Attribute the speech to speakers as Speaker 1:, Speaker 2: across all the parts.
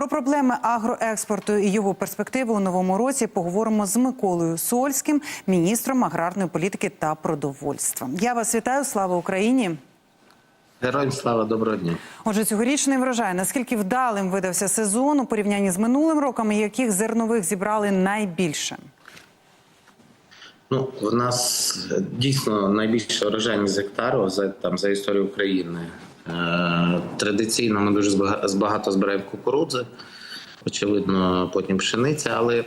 Speaker 1: Про проблеми агроекспорту і його перспективи у новому році поговоримо з Миколою Сольським, міністром аграрної політики та продовольства. Я вас вітаю. Слава Україні!
Speaker 2: Героям слава доброго дня.
Speaker 1: Отже, цьогорічний врожай. Наскільки вдалим видався сезон у порівнянні з минулим роком, і яких зернових зібрали найбільше?
Speaker 2: Ну, в нас е, дійсно найбільша врожайність з гектару за там за історію України. Е, традиційно ми дуже багато збираємо кукурудзи, очевидно, потім пшениця, але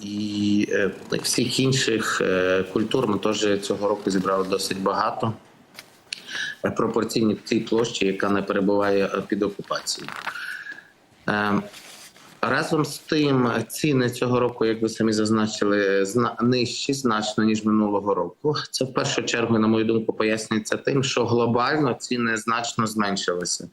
Speaker 2: і е, всіх інших е, культур ми теж цього року зібрали досить багато. Пропорційні тій площі, яка не перебуває під окупацією. Разом з тим, ціни цього року, як ви самі зазначили, зна- нижчі значно ніж минулого року. Це в першу чергу, на мою думку, пояснюється тим, що глобально ціни значно зменшилися.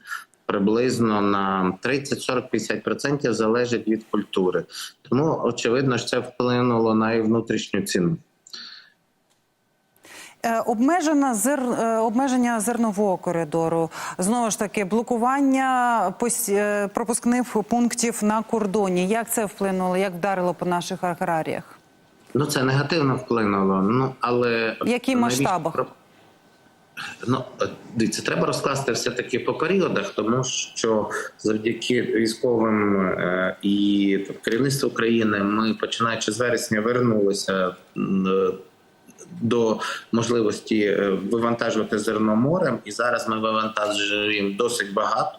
Speaker 2: Приблизно на 30, 40, 50% залежить від культури. Тому очевидно, що це вплинуло на і внутрішню ціну.
Speaker 1: Е, Обмежена зер... е, обмеження зернового коридору, знову ж таки, блокування пос- е, пропускних пунктів на кордоні. Як це вплинуло? Як вдарило по наших аграріях?
Speaker 2: Ну це негативно вплинуло. Ну але
Speaker 1: В яких масштабах?
Speaker 2: Ну дивіться, треба розкласти все таки по періодах, тому що завдяки військовим і керівництву України ми починаючи з вересня вернулися. До можливості е, вивантажувати зерно морем, і зараз ми вивантажуємо досить багато,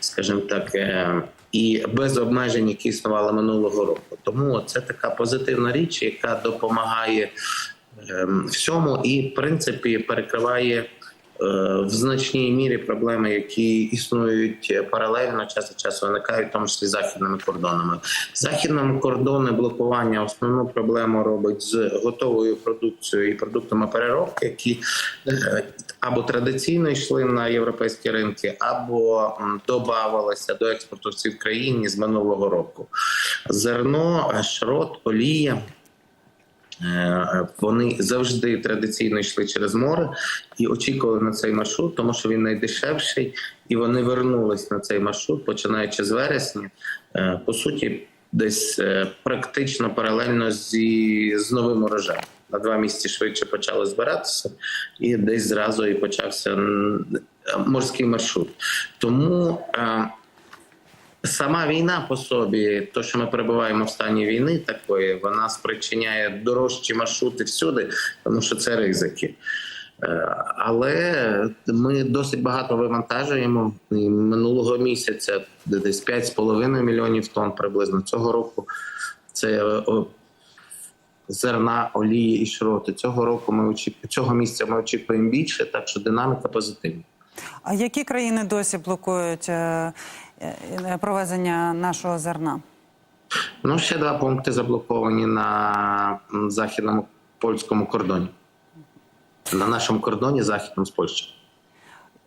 Speaker 2: скажімо так, е, і без обмежень, які існували минулого року. Тому це така позитивна річ, яка допомагає ем, всьому, і в принципі перекриває в значній мірі проблеми, які існують паралельно, час від часу виникають, в тому числі західними кордонами. Західними кордони блокування основну проблему робить з готовою продукцією і продуктами переробки, які е, або традиційно йшли на європейські ринки, або додавалися до експорту в цій країні з минулого року. Зерно, е, шрот, олія. Е, Вони завжди традиційно йшли через море і очікували на цей маршрут, тому що він найдешевший, і вони вернулись на цей маршрут, починаючи з вересня. Е, По суті, десь е, практично паралельно зі з новим урожаєм. На два місяці швидше почали збиратися, і десь зразу і почався морський маршрут. Тому Сама війна по собі, то що ми перебуваємо в стані війни, такої вона спричиняє дорожчі маршрути всюди, тому що це ризики. Е, Але ми досить багато вивантажуємо. І минулого місяця десь 5,5 мільйонів тонн приблизно цього року. Це зерна, олії і шроти. Цього року ми очікуємо цього місяця. Ми очікуємо більше, так що динаміка позитивна.
Speaker 1: А які країни досі блокують е, е, провезення нашого зерна?
Speaker 2: Ну, ще два пункти заблоковані на західному польському кордоні. На нашому кордоні західному з Польщею.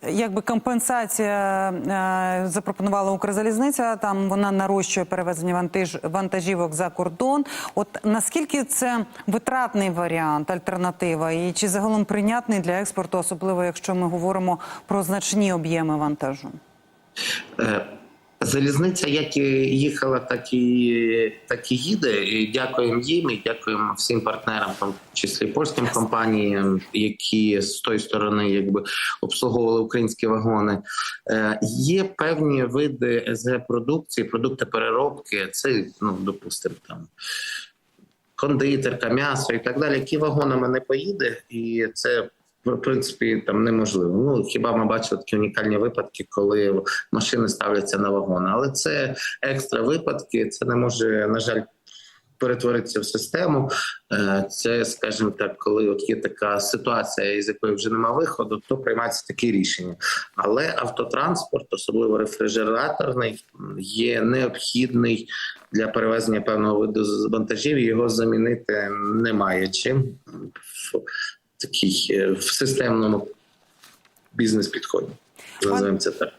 Speaker 1: Якби компенсація е, запропонувала Укрзалізниця, там вона нарощує перевезення вантаж, вантажівок за кордон. От наскільки це витратний варіант, альтернатива, і чи загалом прийнятний для експорту, особливо якщо ми говоримо про значні об'єми вантажу?
Speaker 2: Е, Залізниця як і їхала, так і так і їде. І дякуємо їм і дякуємо всім партнерам, в тому числі польським компаніям, які з тої сторони якби обслуговували українські вагони. Е, Є певні види СГ продукції, продукти переробки. Це ну допустимо там. Кондитерка, м'ясо і так далі, які вагонами не поїде, і це в принципі там неможливо. Ну хіба ми бачили такі унікальні випадки, коли машини ставляться на вагони, але це екстра випадки. Це не може на жаль перетворитися в систему. Е, Це, скажімо так, коли от є така ситуація, із якої вже нема виходу, то приймаються такі рішення. Але автотранспорт, особливо рефрижераторний, є необхідний для перевезення певного виду з- вантажів. Його замінити немає чим такій е, в системному бізнес-підході. Називаємо це так.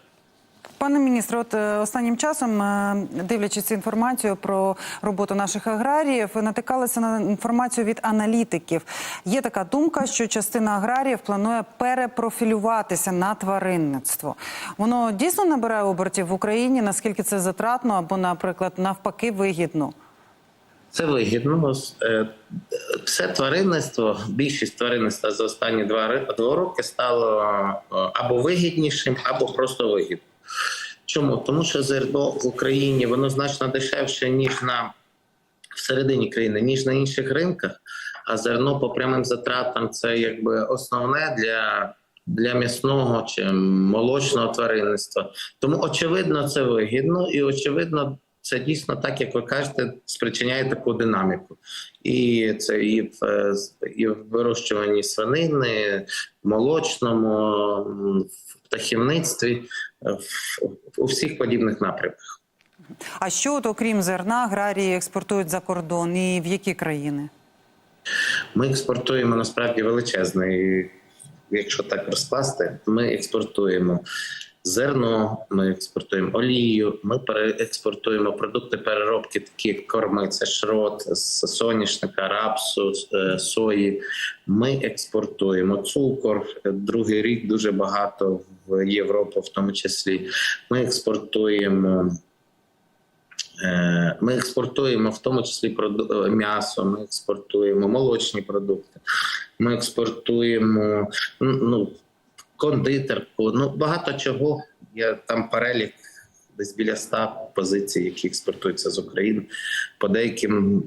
Speaker 1: Пане міністре, от е, останнім часом, е, дивлячись інформацію про роботу наших аграріїв, натикалися на інформацію від аналітиків. Є така думка, що частина аграріїв планує перепрофілюватися на тваринництво. Воно дійсно набирає обертів в Україні. Наскільки це затратно або, наприклад, навпаки, вигідно?
Speaker 2: Це вигідно. Е, Все тваринництво, більшість тваринництва за останні два роки стало е, або вигіднішим, або просто вигідним. Чому? Тому що зерно в Україні воно значно дешевше, ніж на всередині країни, ніж на інших ринках. А зерно по прямим затратам це якби основне для. Для м'ясного чи молочного тваринництва. Тому очевидно, це вигідно, і очевидно, це дійсно так, як ви кажете, спричиняє таку динаміку. І це і в, е, і в вирощуванні свинини, в молочному, в птахівництві, е, в, у всіх подібних напрямках.
Speaker 1: А що, от, окрім зерна, аграрії експортують за кордон і в які країни?
Speaker 2: Ми експортуємо насправді величезний. Якщо так розкласти, ми експортуємо зерно, ми експортуємо олію, ми експортуємо продукти переробки, такі як корми, це шрот соняшника, рапсу, е, сої. Ми експортуємо цукор. Другий рік дуже багато в Європу, в тому числі. Ми експортуємо. Е, Ми експортуємо в тому числі е, м'ясо, ми експортуємо молочні продукти, ми експортуємо ну, кондитерку. Ну багато чого. Я там перелік десь біля ста позицій, які експортуються з України. По деяким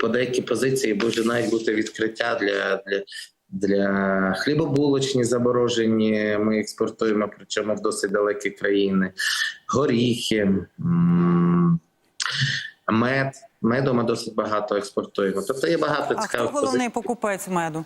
Speaker 2: по деякі позиції може навіть бути відкриття для. для для хлібобулочні заборожені ми експортуємо, причому в досить далекі країни, горіхи, мед. Меду ми досить багато експортуємо. Тобто є багато
Speaker 1: А хто
Speaker 2: цікавих
Speaker 1: головний
Speaker 2: позицій.
Speaker 1: покупець меду?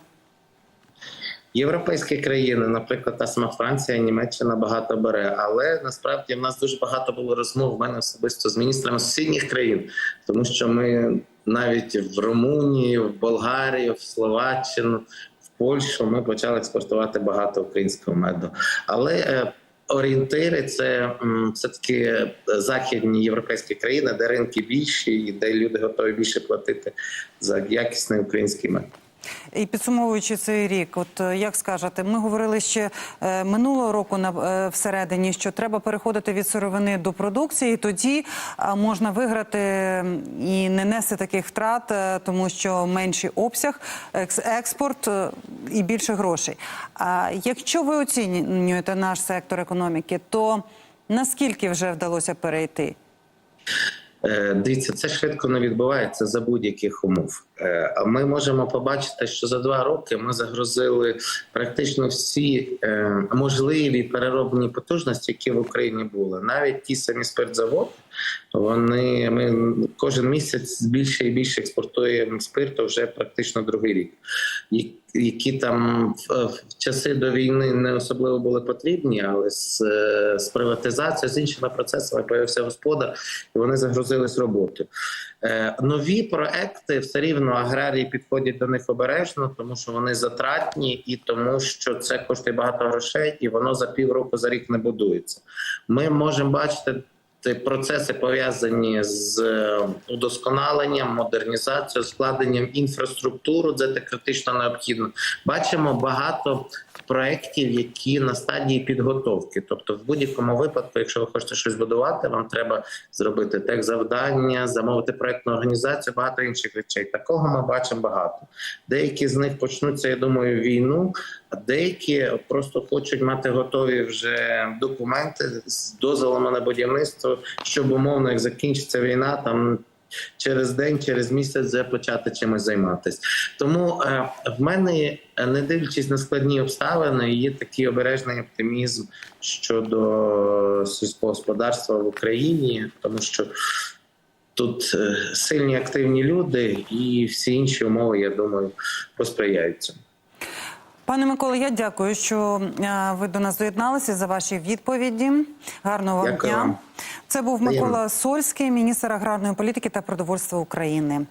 Speaker 2: Європейські країни, наприклад, та сама Франція, Німеччина багато бере. Але насправді в нас дуже багато було розмов в мене особисто з міністрами сусідніх країн, тому що ми навіть в Румунії, в Болгарії, в Словаччину, в Польщу ми почали експортувати багато українського меду. Але е, орієнтири це все таки західні європейські країни, де ринки більші, і де люди готові більше платити за якісний український мед.
Speaker 1: І підсумовуючи цей рік, от е, як скажете, ми говорили ще е, минулого року на е, всередині, що треба переходити від сировини до продукції. Тоді а, можна виграти і не нести таких втрат, е, тому що менший обсяг, екс- експорт е, і більше грошей. А якщо ви оцінюєте наш сектор економіки, то наскільки вже вдалося перейти?
Speaker 2: Е, Дивіться, це швидко не відбувається за будь-яких умов. Е, А ми можемо побачити, що за два роки ми загрозили практично всі е, можливі переробні потужності, які в Україні були. Навіть ті самі спиртзаводи, вони ми кожен місяць більше і більше експортуємо спирту вже практично другий рік. Які там в, часи до війни не особливо були потрібні, але з, е, з приватизацією, з іншими процесами появився господар, і вони загрузились роботою. Е, нові проекти все рівно аграрії підходять до них обережно, тому що вони затратні і тому, що це коштує багато грошей, і воно за півроку за рік не будується. Ми можемо бачити. Ті Процеси пов'язані з е, удосконаленням, модернізацією, складенням інфраструктури, де це критично необхідно. Бачимо багато проєктів, які на стадії підготовки. Тобто, в будь-якому випадку, якщо ви хочете щось будувати, вам треба зробити тех завдання, замовити проєктну організацію, багато інших речей. Такого ми бачимо багато. Деякі з них почнуться, я думаю, війну, деякі просто хочуть мати готові вже документи з дозволами на будівництво, щоб умовно, як закінчиться війна, там. Через день, через місяць вже почати чимось займатися. Тому е, в мене, не дивлячись на складні обставини, є такий обережний оптимізм щодо сільського господарства в Україні, тому що тут е, сильні активні люди, і всі інші умови, я думаю, посприяють цьому.
Speaker 1: Пане Миколе, я дякую, що е, ви до нас доєдналися за ваші відповіді. Гарного вам дня. Це був Микола Сольський, міністр аграрної політики та продовольства України.